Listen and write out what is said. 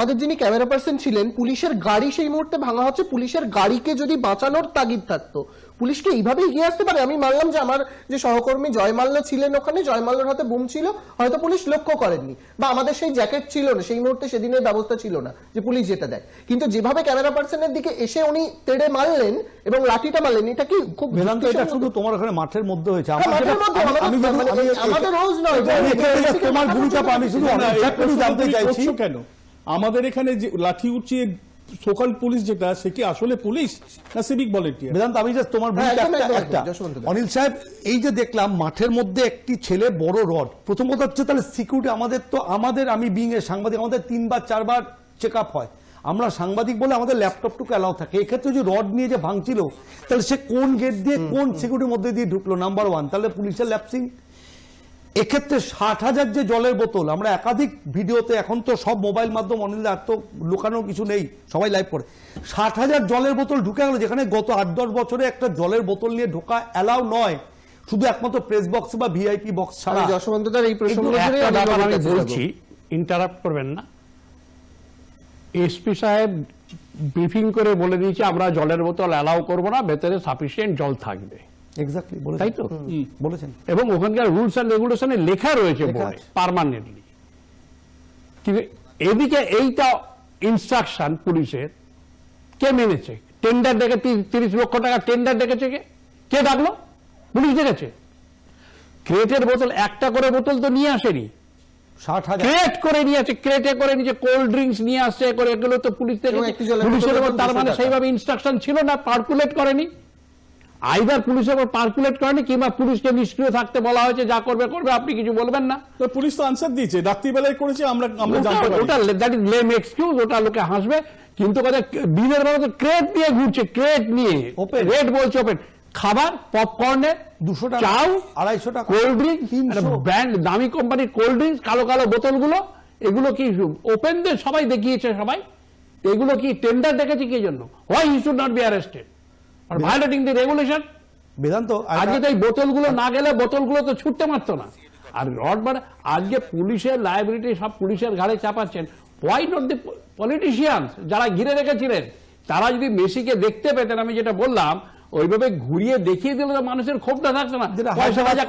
আমাদের যিনি camera person ছিলেন পুলিশের গাড়ি সেই মুহূর্তে ভাঙা হচ্ছে। পুলিশের গাড়িকে যদি বাঁচানোর তাগিদ থাকতো পুলিশকে এইভাবে এগিয়ে আসতে পারে? আমি মানলাম যে আমার যে সহকর্মী জয়মাল্য ছিলেন ওখানে জয়মাল্যর হাতে বুম ছিল হয়তো পুলিশ লক্ষ্য করেননি। বা আমাদের সেই জ্যাকেট ছিল না সেই মুহূর্তে সেদিনের ব্যবস্থা ছিল না যে পুলিশ যেটা দেয়। কিন্তু যেভাবে ক্যামেরা পার্সনের দিকে এসে উনি তেড়ে মারলেন এবং লাঠিটা মারলেন এটা কি খুব এটা? শুধু তোমার ওখানে মাঠের মধ্যে হয়েছে। হ্যাঁ, আমাদের- রোজ নয়, আমি তোমার ভূমিকা আমি শুধু জানতে চাইছি। কেন? আমাদের এখানে যে লাঠি উঠিয়ে সোকাল পুলিশ যেটা সে কি আসলে পুলিশ না সিভিক ভলেন্টিয়ার বেদান্ত আমি জাস্ট তোমার হ্যাঁ, একটা। অনিল সাহেব এই যে দেখলাম মাঠের মধ্যে একটি ছেলে বড় রড। প্রথম কথা হচ্ছে তাহলে সিকিউরিটি আমাদের তো আমাদের আমি বিং এর সাংবাদিক আমাদের তিনবার চারবার চেক আপ হয়। আমরা সাংবাদিক বলে আমাদের ল্যাপটপটুকু অ্যালাউ থাকে। এক্ষেত্রে যে রড নিয়ে যে ভাঙছিল তাহলে সে কোন গেট দিয়ে কোন সিকিউরিটির মধ্যে দিয়ে ঢুকলো? নাম্বার ওয়ান তাহলে পুলিশের ল্যাপসিং এক্ষেত্রে ষাট হাজার যে জলের বোতল আমরা একাধিক ভিডিওতে এখন তো সব মোবাইল মাধ্যম অনিল আর তো লুকানোর কিছু নেই সবাই লাইভ করে। ষাট হাজার জলের বোতল ঢুকে গেল যেখানে গত আট দশ বছরে একটা জলের বোতল নিয়ে ঢোকা অ্যালাউ নয়। শুধু একমাত্র প্রেস বক্স বা ভিআইপি বক্স ছাড়া। যশবন্তদার এই আমি। বলছি ইন্টারাপ্ট করবেন না। এসপি সাহেব ব্রিফিং করে বলে দিয়েছে আমরা জলের বোতল অ্যালাউ করব না ভেতরে সাফিসিয়েন্ট জল থাকবে। এক্স্যাক্টলি তাই তো? বলেছেন। এবং ওখানকার রুলস অ্যান্ড রেগুলেশনে লেখা রয়েছে বোর্ডে আছে। কিন্তু এদিকে এইটা ইনস্ট্রাকশন পুলিশের কে মেনেছে? টেন্ডার ডেকে তিরিশ লক্ষ টাকা টেন্ডার ডেকেছে কে? কে ডাকলো? পুলিশ ডেকেছে। ক্রেটের বোতল একটা করে বোতল তো নিয়ে আসেনি। ক্রেট করে নিয়ে আসে ক্রেটে করে নিচে কোল্ড ড্রিঙ্কস নিয়ে আসছে করে এগুলো তো পুলিশ থেকে পুলিশের তার মানে সেইভাবে ইনস্ট্রাকশন ছিল না পার্কুলেট করেনি। আইদার পুলিশের উপর পার্কুলেট করেনি কিংবা পুলিশকে নিষ্ক্রিয় থাকতে বলা হয়েছে যা করবে করবে আপনি কিছু বলবেন না। তো পুলিশ তো আনসার দিয়েছে রাত্রিবেলায় করেছে আমরা আমরা জানতে পারি ওটা দ্যাট ইজ লেম এক্সকিউজ ওটা লোকে হাসবে। কিন্তু কথা দিনের বেলা তো ক্রেট নিয়ে ঘুরছে ক্রেট নিয়ে। Open. রেট বলছে ওপেন খাবার পপকর্নের দুশো টাকা চাও আড়াইশো টাকা কোল্ড ড্রিঙ্ক ব্র্যান্ড দামি কোম্পানির কোল্ড ড্রিঙ্কস কালো কালো বোতলগুলো এগুলো কি ওপেন দিয়ে সবাই দেখিয়েছে সবাই? এগুলো কি টেন্ডার ডেকেছে কি জন্য? Why he should not be arrested or violating the regulation Vedanta আজকে তো এই বোতলগুলো না গেলে বোতলগুলো তো ছুটতে পারতো না। আর রড মানে আজকে পুলিশের লাইবিলিটি সব পুলিশের ঘাড়ে চাপাচ্ছেন। হোয়াই নট দি পলিটিশিয়ান যারা ঘিরে রেখেছিলেন তারা যদি মেসিকে দেখতে পেতেন আমি যেটা বললাম ওইভাবে ঘুরিয়ে দেখিয়ে দিলে তো মানুষের ক্ষোভটা থাকতো না। পয়সা রাজা